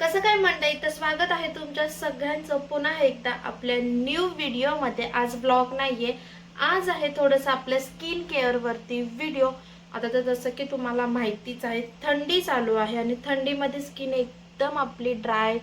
कसं काय म्हणता तर स्वागत आहे तुमच्या सगळ्यांचं. पुन्हा एकदा आपल्या न्यू व्हिडिओमध्ये आज ब्लॉग नाहीये. आज आहे थोडंसं आपल्या स्किन केअरवरती व्हिडिओ आता तर जसं की तुम्हाला माहितीच आहे थंडी चालू आहे आणि थंडीमध्ये स्किन एकदम आपली ड्राय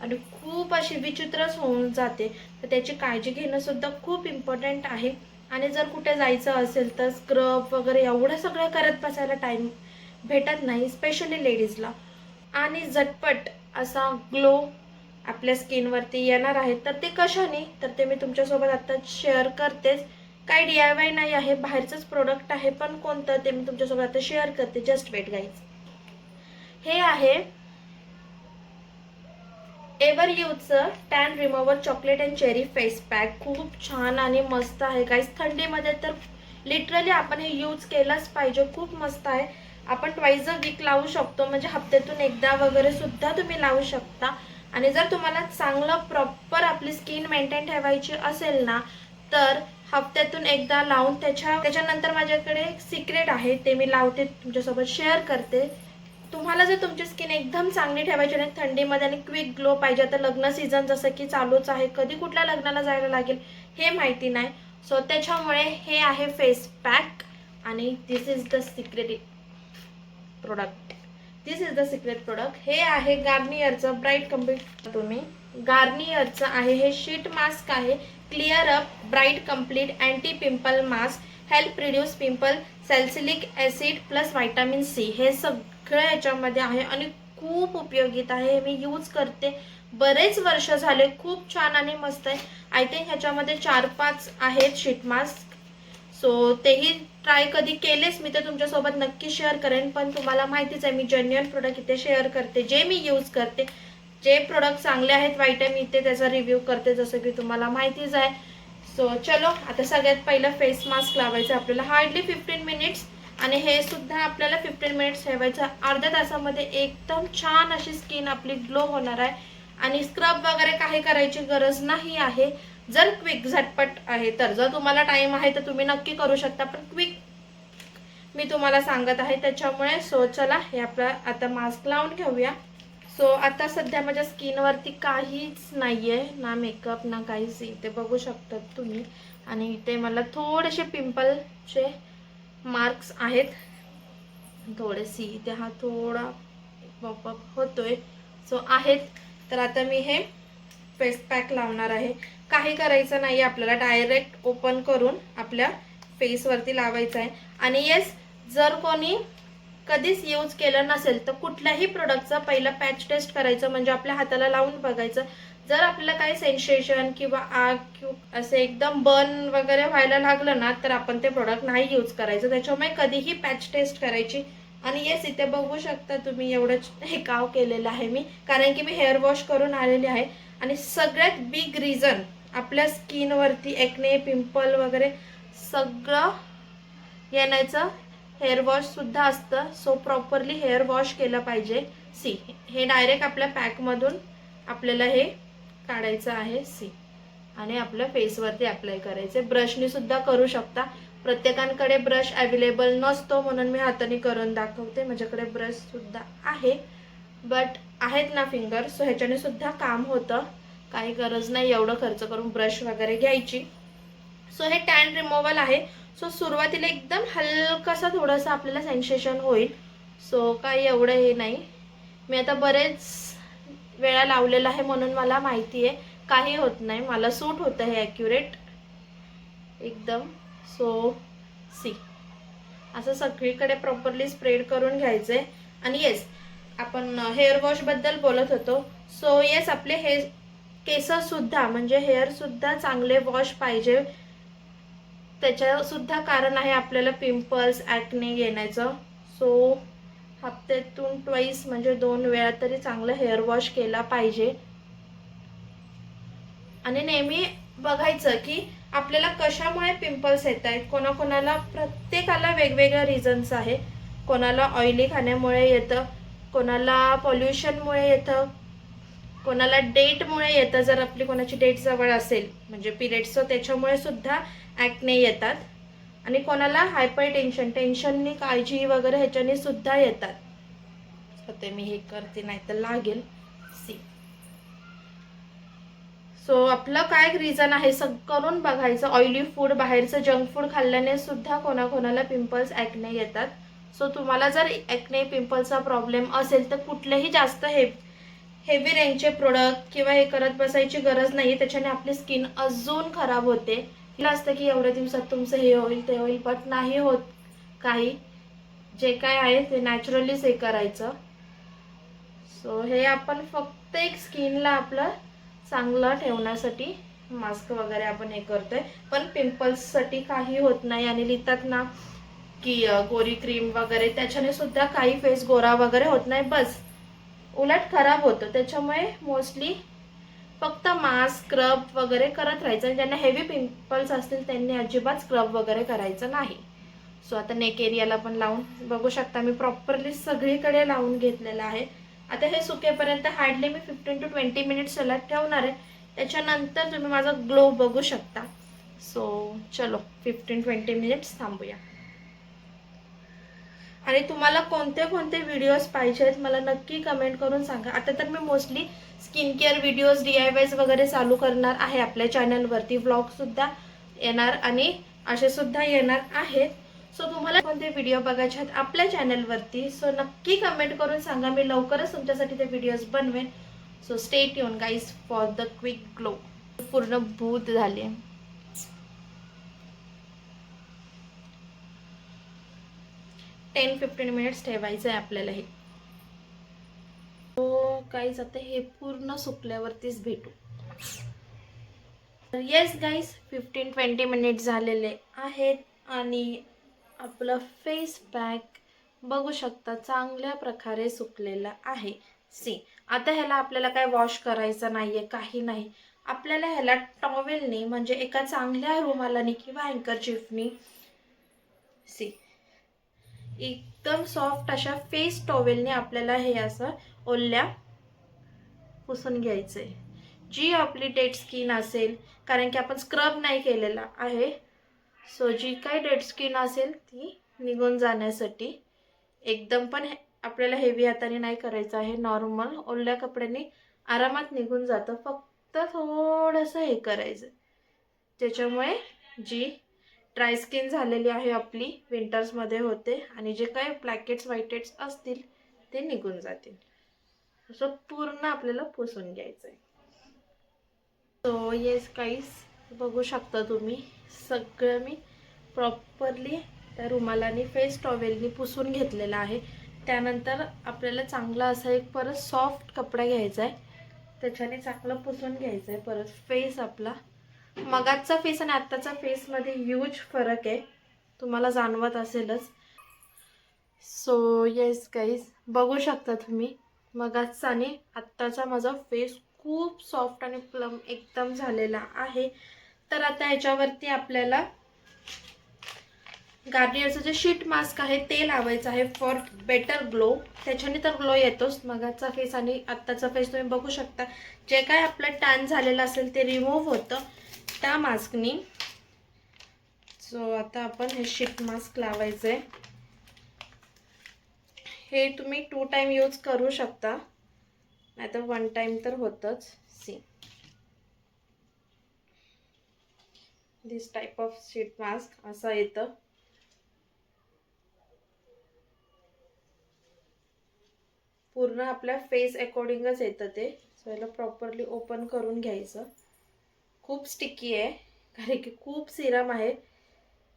आणि खूप अशी विचित्रच होऊन जाते. तर त्याची काळजी घेणं सुद्धा खूप इम्पॉर्टंट आहे. आणि जर कुठे जायचं असेल तर स्क्रब वगैरे एवढं सगळं करत बसायला टाईम भेटत नाही स्पेशली लेडीजला आणि झटपट असा ग्लो आपल्या स्किनवरती येणार आहे. तर ते कशाने? तर ते मी तुमच्यासोबत आता शेअर करतेच. काही डी आय वाय नाही आहे बाहेरचंच प्रोडक्ट आहे पण कोणतं ते मी तुमच्यासोबत आता शेअर करते. जस्ट वेट गाईज हे आहे ever यूजचं tan remover chocolate and cherry face pack खूप छान आणि मस्त आहे गाईज थंडीमध्ये तर लिटरली आपण हे यूज केलंच पाहिजे. खूप मस्त आहे. आपण ट्वाईज अ वीक लावू शकतो. म्हणजे हप्त्यातून एकदा वगैरे सुद्धा तुम्ही लावू शकता. आणि जर तुम्हाला चांगलं प्रॉपर आपली स्किन मेंटेन ठेवायची असेल ना तर हप्त्यातून एकदा लावून त्याच्या त्याच्यानंतर माझ्याकडे एक सिक्रेट आहे. ते मी लावते तुमच्यासोबत शेअर करते. तुम्हाला जर तुमची स्किन एकदम चांगली ठेवायची आणि थंडीमध्ये आणि क्विक ग्लो पाहिजे तर लग्न सीझन जसं की चालूच आहे कधी कुठल्या लग्नाला जायला लागेल हे माहिती नाही. सो त्याच्यामुळे हे आहे फेस पॅक आणि this is the secret product this is the secret product हे आहे गार्नियरचं ब्राईट कंप्लीट तुम्ही गार्नियरचं आहे हे शीट मास्क आहे. Clear up bright complete anti pimple mask help reduce pimple salicylic acid plus vitamin C हे सगळं याच्यामध्ये आहे आणि खूप उपयोगित आहे. हे मी यूज करते. बरेच वर्ष झाले खूप छान आणि मस्त आहे. आय थिंक ह्याच्यामध्ये चार पाच आहेत शीट मास्क सो तेही ट्राय कधी केलेच मी ते तुमच्यासोबत नक्की शेअर करेन. पण तुम्हाला माहितीच आहे मी जेन्युअन प्रोडक्ट इथे शेअर करते. जे मी यूज करते जे प्रोडक्ट चांगले आहेत वाईट आहे मी इथे त्याचा रिव्ह्यू करते जसं की तुम्हाला माहितीच आहे. सो चलो आता सगळ्यात पहिलं फेस मास्क लावायचं आपल्याला. हार्डली फिफ्टीन मिनिट्स आणि हे सुद्धा आपल्याला फिफ्टीन मिनिट्स ठेवायचं अर्ध्या तासामध्ये एकदम छान अशी स्किन आपली ग्लो होणार आहे. आणि स्क्रब वगैरे काही करायची गरज नाही आहे. जर क्विक झटपट आहे तर. जर तुम्हाला टाइम आहे तर तुम्ही नक्की करू शकता पण क्विक मी तुम्हाला सांगत आहे त्याच्यामुळे सो चला हे आपलं आता मास्क लावून घेऊया. सो आता सध्या माझ्या स्किनवरती काहीच नाही आहे ना मेकअप ना काहीच. इथे बघू शकतात तुम्ही. आणि इथे मला थोडेसे पिंपलचे मार्क्स आहेत. थोडेसे इथे हा थोडा पॉपअप होतोय. सो आहेत. तर आता मी हे फेस पॅक लावणार आहे. काही करायचं नाही आपल्याला डायरेक्ट ओपन करून आपल्या फेसवरती लावायचं आहे. आणि येस जर कोणी कधीच यूज केलं नसेल तर कुठल्याही प्रोडक्टचं पहिलं पॅच टेस्ट करायचं म्हणजे आपल्या हाताला लावून बघायचं. जर आपल्याला काही सेन्सेशन किंवा आग किंवा असे एकदम बर्न वगैरे व्हायला लागलं ना तर आपण ते प्रोडक्ट नाही यूज करायचं. त्याच्यामुळे कधीही पॅच टेस्ट करायची. आणि येस इथे बघू शकता तुम्ही एवढं हे काव केलेलं आहे मी. कारण की मी हेअर वॉश करून आलेले आहे. आणि सगळ्यात बिग रिझन आपल्या स्किनवरती एक्ने पिंपल वगैरे सगळं येण्याचं हेअर वॉशसुद्धा असतं. सो प्रॉपरली हेअर वॉश केलं पाहिजे. सी हे डायरेक्ट आपल्या पॅकमधून आपल्याला हे काढायचं आहे. सी आणि आपल्या फेसवरती अप्लाय करायचे ब्रशने सुद्धा करू शकता. प्रत्येकांकडे ब्रश अवेलेबल नसतो म्हणून मी हाताने करून दाखवते. माझ्याकडे ब्रशसुद्धा आहे. बट आहेत ना फिंगर सो ह्याच्याने सुद्धा काम होतं. काही गरज नाही एवढं खर्च करून ब्रश वगैरे घ्यायची. सो हे टॅन रिमोवल आहे. सो सुरुवातीला एकदम हलकासा थोडंसं आपल्याला सेन्सेशन होईल. सो काही एवढं हे नाही. मी आता बरेच वेळा लावलेला आहे म्हणून मला माहिती आहे. काही होत नाही. मला सूट होतं हे ॲक्युरेट एकदम. सो सी असं सगळीकडे प्रॉपरली स्प्रेड करून घ्यायचं आहे आणि येस आपण हेअर वॉशबद्दल बोलत होतो. सो येस आपले हे केससुद्धा म्हणजे हेअरसुद्धा चांगले वॉश पाहिजे. त्याच्यासुद्धा कारण आहे आपल्याला पिंपल्स ॲक्ने येण्याचं. सो हप्त्यातून ट्वाईस म्हणजे दोन वेळा तरी चांगलं हेअर वॉश केला पाहिजे. आणि नेहमी बघायचं की आपल्याला कशामुळे पिंपल्स येत आहेत? कोणाकोणाला प्रत्येकाला वेगवेगळ्या रिझन्स आहे. कोणाला ऑइली खाण्यामुळे येतं कोणाला पॉल्युशनमुळे येतं. कोणाला डेटमुळे येतं जर आपली कोणाची डेट जवळ असेल म्हणजे पिरियड्स त्याच्यामुळे सुद्धा ॲक्ने येतात. आणि कोणाला हायपर टेन्शन टेन्शननी काळजी वगैरे ह्याच्याने सुद्धा येतात. ते मी हे करते नाही तर लागेल. सी सो आपलं काय रिझन आहे? सग करून बघायचं. ऑइली फूड बाहेरचं जंक फूड खाल्ल्याने सुद्धा कोणाकोणाला पिंपल्स ॲक्ने येतात. सो तुम्हाला जर ॲक्ने पिंपल्सचा प्रॉब्लेम असेल तर कुठलेही जास्त हे हेवी रेंजचे प्रोडक्ट किंवा हे करत बसायची गरज नाही त्याच्याने आपली स्किन अजून खराब होते. तिला असतं की एवढ्या दिवसात तुमचं हे होईल ते होईल बट नाही होत काही. जे काय आहे ते नॅचरलीच हे करायचं. सो हे आपण फक्त एक स्किनला आपलं चांगलं ठेवण्यासाठी मास्क वगैरे आपण हे करतोय. पण पिंपल्ससाठी काही होत नाही. आणि लिहितात ना की गोरी क्रीम वगैरे. त्याच्याने सुद्धा काही फेस गोरा वगैरे होत नाही. बस. उलट खराब होतं. त्याच्यामुळे मोस्टली फक्त मास्क स्क्रब वगैरे करत राहायचं. आणि ज्यांना हेवी पिंपल्स असतील त्यांनी अजिबात स्क्रब वगैरे करायचं नाही. सो आता नेक एरियाला पण लावून बघू शकता. मी प्रॉपरली सगळीकडे लावून घेतलेलं आहे. आता हे सुकेपर्यंत हार्डली मी फिफ्टीन टू ट्वेंटी मिनिट्स सलग ठेवणार आहे. त्याच्यानंतर तुम्ही माझा ग्लो बघू शकता. सो चलो फिफ्टीन ट्वेंटी मिनिट्स थांबूया. आणि तुम्हाला कोणते कोणते व्हिडिओज पाहिजेत मला नक्की कमेंट करून सांगा. आता तर मी mostly skin care videos D I Ys वगैरे चालू करणार आहे आपल्या चॅनलवरती व्लॉगसुद्धा येणार आणि असे सुद्धा येणार आहेत. सो तुम्हाला कोणते व्हिडिओ बघायचे आहेत आपल्या चॅनलवरती सो नक्की कमेंट करून सांगा. मी लवकरच तुमच्यासाठी ते व्हिडिओज बनवेन. सो स्टेट येऊन guys for the quick glow पूर्ण भूत झाली टेन फिफ्टीन मिनिट्स ठेवायचं आहे आपल्याला हे. हो, तो काहीच आता हे पूर्ण सुकल्यावरतीच भेटू. Yes guys fifteen twenty minute झालेले आहेत आणि आपलं फेस पॅक बघू शकता चांगल्या प्रकारे सुकलेलं आहे. सी आता ह्याला आपल्याला काय वॉश करायचं नाही आहे काही नाही. आपल्याला ह्याला टॉवेलनी म्हणजे एका चांगल्या रुमालाने किंवा अँकर चिफनी सी एकदम सॉफ्ट अशा फेस टॉवेलने आपल्याला हे असं ओल्या पुसून घ्यायचं आहे जी आपली डेड स्किन असेल कारण की आपण स्क्रब नाही केलेला आहे सो जी काय डेड स्किन असेल ती निघून जाण्यासाठी एकदम पण हे- आपल्याला हेवी हाताने नाही करायचं आहे. नॉर्मल ओल्या कपड्यांनी आरामात निघून जातं. फक्त थोडंसं हे करायचं. त्याच्यामुळे जी ड्राय स्किन झालेली आहे आपली विंटर्समध्ये होते. आणि जे काही ब्लॅकेट्स व्हाईटेट्स असतील ते निघून जातील. असं पूर्ण आपल्याला पुसून घ्यायचं आहे सो येस काहीच बघू शकता तुम्ही सगळं मी प्रॉपरली त्या रुमालाने फेस टॉवेलनी पुसून घेतलेलं आहे. त्यानंतर आपल्याला चांगला असा एक परत सॉफ्ट कपडा घ्यायचा आहे त्याच्याने चांगलं पुसून घ्यायचं आहे परत फेस आपला. मगाचा फेस आणि आत्ताचा फेसमध्ये ह्यूज फरक आहे. तुम्हाला जाणवत असेलच. सो येस गाईज बघू शकता तुम्ही मगाचा आणि आत्ताचा माझा फेस खूप सॉफ्ट आणि प्लम एकदम झालेला आहे. तर आता ह्याच्यावरती आपल्याला गार्नियरचं जे शीट मास्क आहे ते लावायचं आहे फॉर बेटर ग्लो त्याच्याने तर ग्लो येतोच. मगाचा फेस आणि आत्ताचा फेस तुम्ही बघू शकता. जे काय आपलं टॅन झालेलं असेल ते रिमूव्ह होतं. त्या मास्कनी. सो आता आपण हे शीट मास्क लावायचं आहे हे तुम्ही टू टाईम यूज करू शकता. नाहीतर वन टाईम तर होतंच. See this type of sheet mask असं येतं. पूर्ण आपल्या फेस अकॉर्डिंगच येतं ते. सो याला प्रॉपरली ओपन करून घ्यायचं. खूप स्टिकी आहे. कारण की खूप सिरम आहे.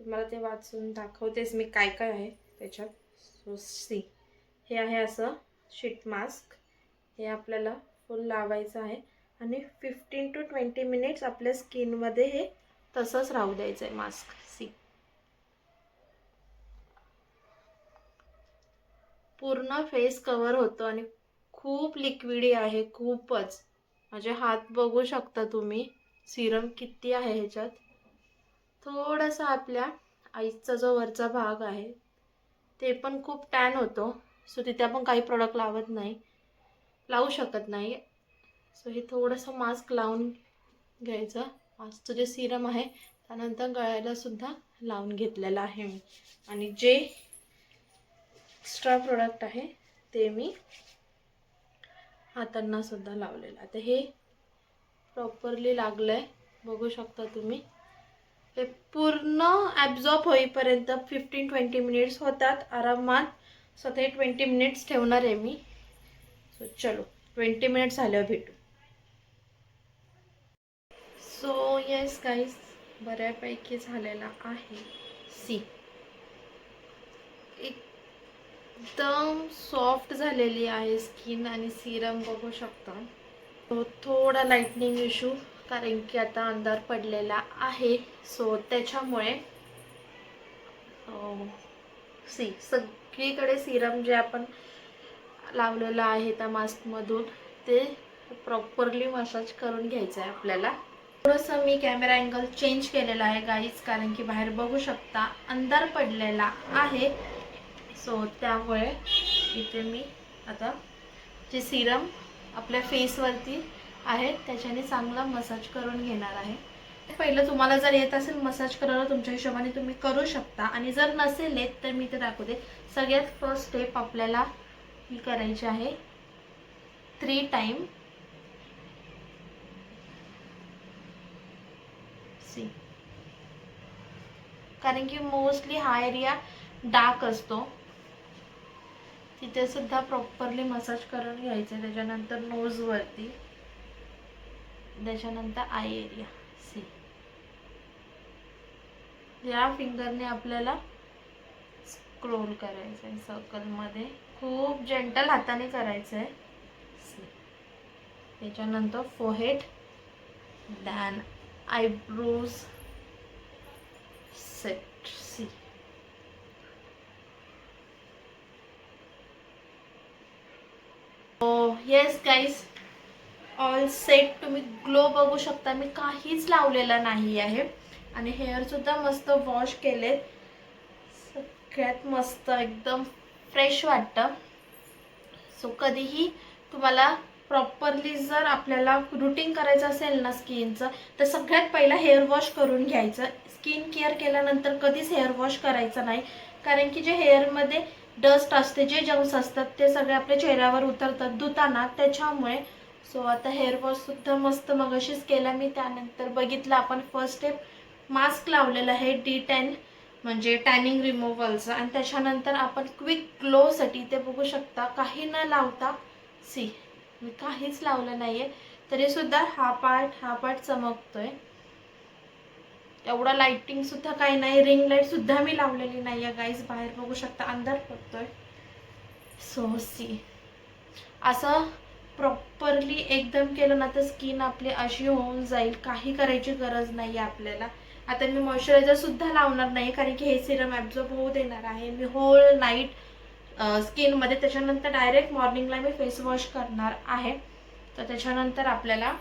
मला ते वाचून दाखवतेच मी काय काय आहे त्याच्यात. सो सी हे आहे असं शीट मास्क हे आपल्याला फुल लावायचं आहे. आणि फिफ्टीन टू ट्वेंटी मिनिट्स आपल्या स्किनमध्ये हे तसंच राहू द्यायचं आहे मास्क सी पूर्ण फेस कवर होतो आणि खूप लिक्विडी आहे. खूपच. माझे हात बघू शकता तुम्ही. सिरम किती आहे ह्याच्यात? थोडासा आपल्या आईचा जो वरचा भाग आहे ते पण खूप टॅन होतो. सो तिथे आपण काही प्रोडक्ट लावत नाही लावू शकत नाही. सो हे थोडंसं मास्क लावून घ्यायचं. मास्कचं जे सिरम आहे त्यानंतर गळ्याला सुद्धा लावून घेतलेलं आहे मी. आणि जे एक्स्ट्रा प्रोडक्ट आहे ते मी हातांना सुद्धा लावलेलं आता हे प्रॉपरली लागलंय. बघू शकता तुम्ही. हे पूर्ण ॲब्झॉर्ब होईपर्यंत फिफ्टीन ट्वेंटी मिनिट्स होतात. आरामात स्वतः ट्वेंटी मिनिट्स ठेवणार आहे मी. सो चलो ट्वेंटी मिनिट्स झाल्यावर भेटू. सो येस गाईज बऱ्यापैकी झालेला आहे. सी एकदम सॉफ्ट झालेली आहे स्किन आणि सिरम बघू शकता. थोडा लाईटनिंग इशू कारण की आता अंधार पडलेला आहे. सो त्याच्यामुळे सी सगळीकडे सिरम जे आपण लावलेलं आहे त्या मास्कमधून ते प्रॉपरली मसाज करून घ्यायचं आहे आपल्याला. थोडंसं मी कॅमेरा अँगल चेंज केलेला आहे गाईच कारण की बाहेर बघू शकता अंधार पडलेला आहे. सो त्यामुळे इथे मी आता जे सिरम आपल्या फेसवरती आहेत. त्याच्याने चांगला मसाज करून घेणार आहे. पहिलं तुम्हाला जर येत असेल मसाज करायला तुमच्या हिशोबाने तुम्ही करू शकता. आणि जर नसेल येत तर मी ते दाखवते. सगळ्यात फर्स्ट स्टेप आपल्याला ही करायची आहे. थ्री टाईम सी कारण की मोस्टली हा एरिया डार्क असतो. इथे सुद्धा प्रॉपरली मसाज करून घ्यायचं. त्याच्यानंतर नोजवरती त्याच्यानंतर आय एरिया सी या फिंगरने आपल्याला स्क्रोल करायचं आहे सर्कलमध्ये खूप जेंटल हाताने करायचं आहे सी त्याच्यानंतर forehead then eyebrows set see yes guys all set तुम्ही ग्लो बघू शकता. मी काहीच लावलेलं नाही आहे. आणि हेअरसुद्धा मस्त वॉश केलेत. सगळ्यात मस्त एकदम फ्रेश वाटतं. सो कधीही तुम्हाला प्रॉपरली जर आपल्याला रुटीन करायचं असेल ना स्किनचं तर सगळ्यात पहिला हेअर वॉश करून घ्यायचं. स्किन केअर केल्यानंतर कधीच हेअर वॉश करायचं नाही. कारण की जे हेअरमध्ये डस्ट असते जे जम्स असतात ते सगळे आपल्या चेहऱ्यावर उतरतात धुताना. त्याच्यामुळे सो आता हेअरवॉशसुद्धा मस्त मगाशीच केला मी. त्यानंतर बघितलं आपण फर्स्ट स्टेप मास्क लावलेलं आहे डी टेन म्हणजे टॅनिंग रिमूव्हलचं आणि त्याच्यानंतर आपण क्विक ग्लोसाठी ते बघू शकता. काही न लावता सी मी काहीच लावलं नाही आहे तरीसुद्धा हा पार्ट हा पार्ट चमकतोय. एवढा लाईटिंगसुद्धा काही नाही रिंग लाईटसुद्धा मी लावलेली नाही आहे गाईज बाहेर बघू शकता अंधार पडतोय. सो सी असं प्रॉपरली एकदम केलं ना तर स्किन आपली अशी होऊन जाईल. काही करायची गरज नाही आहे आपल्याला. आता मी मॉइश्चरायझरसुद्धा लावणार नाही कारण की हे सिरम ॲब्झॉर्ब होऊ देणार आहे. मी होल नाईट स्किनमध्ये त्याच्यानंतर डायरेक्ट मॉर्निंगला मी फेस वॉश करणार आहे. तर त्याच्यानंतर आपल्याला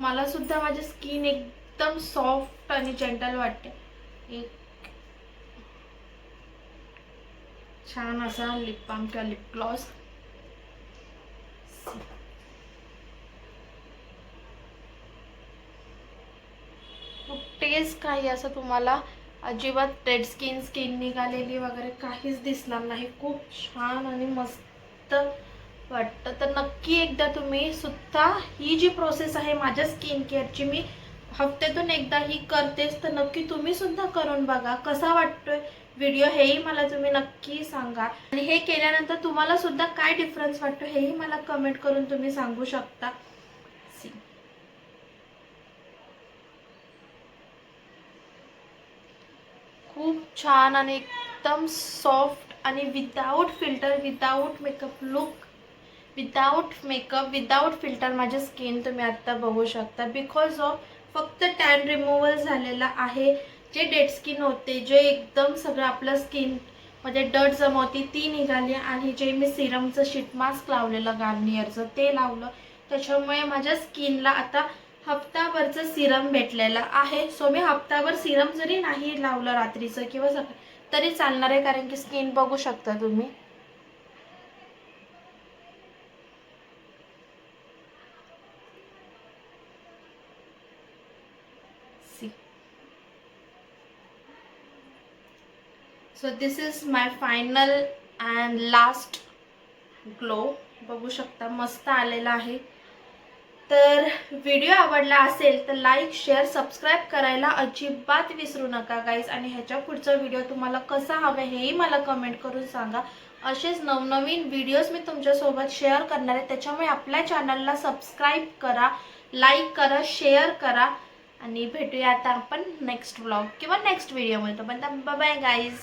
मला सुद्धा माझी स्किन एकदम सॉफ्ट आणि जेंटल वाटते. एक छान असा लिप बाम किंवा लिप ग्लॉस कुठेच काही असं तुम्हाला अजिबात डेड स्किन स्किन निघालेली वगैरे काहीच दिसणार नाही. खूप छान आणि मस्त वाटतं. तर नक्की एकदा तुम्ही सुद्धा ही जी प्रोसेस आहे माझ्या स्किन केअरची मी हफ्त्यातून एकदा ही करतेच. तर नक्की तुम्ही सुद्धा करून बघा. कसा वाटतोय व्हिडिओ हेही मला तुम्ही नक्की सांगा. आणि हे केल्यानंतर तुम्हाला सुद्धा काय डिफरन्स वाटतो हेही मला कमेंट करून तुम्ही सांगू शकता. सी खूप छान आणि एकदम सॉफ्ट आणि without filter without makeup look without makeup without filter माझे स्किन तुम्ही आत्ता बघू शकता. बिकॉज ऑफ फक्त टॅन रिमूव्हल झालेला आहे. जे डेड स्किन होते जे एकदम सगळं आपलं स्किन म्हणजे डट जमा ती निघाली आणि जे मी सिरमचं शीट मास्क लावलेलं गार्नियरचं ते लावलं. त्याच्यामुळे माझ्या स्किनला आता हप्ताभरचं सिरम भेटलेलं आहे. सो मी हप्ताभर सिरम जरी नाही लावलं रात्रीचं किंवा सकाळी तरी चालणार आहे कारण की स्किन बघू शकता तुम्ही see so this is my final and last glow बघू शकता मस्त आलेला आहे. तर व्हिडिओ आवडला असेल तर लाईक शेअर सबस्क्राईब करायला अजिबात विसरू नका गाईज आणि ह्याच्या पुढचा व्हिडिओ तुम्हाला कसा हवा हेही मला कमेंट करून सांगा. असेच नवनवीन व्हिडिओज मी तुमच्यासोबत शेअर करणार आहे. त्याच्यामुळे आपल्या चॅनलला सबस्क्राईब करा लाईक करा शेअर करा. आणि भेटूया आता आपण नेक्स्ट व्लॉग किंवा नेक्स्ट व्हिडिओमध्ये पण बाय गाईज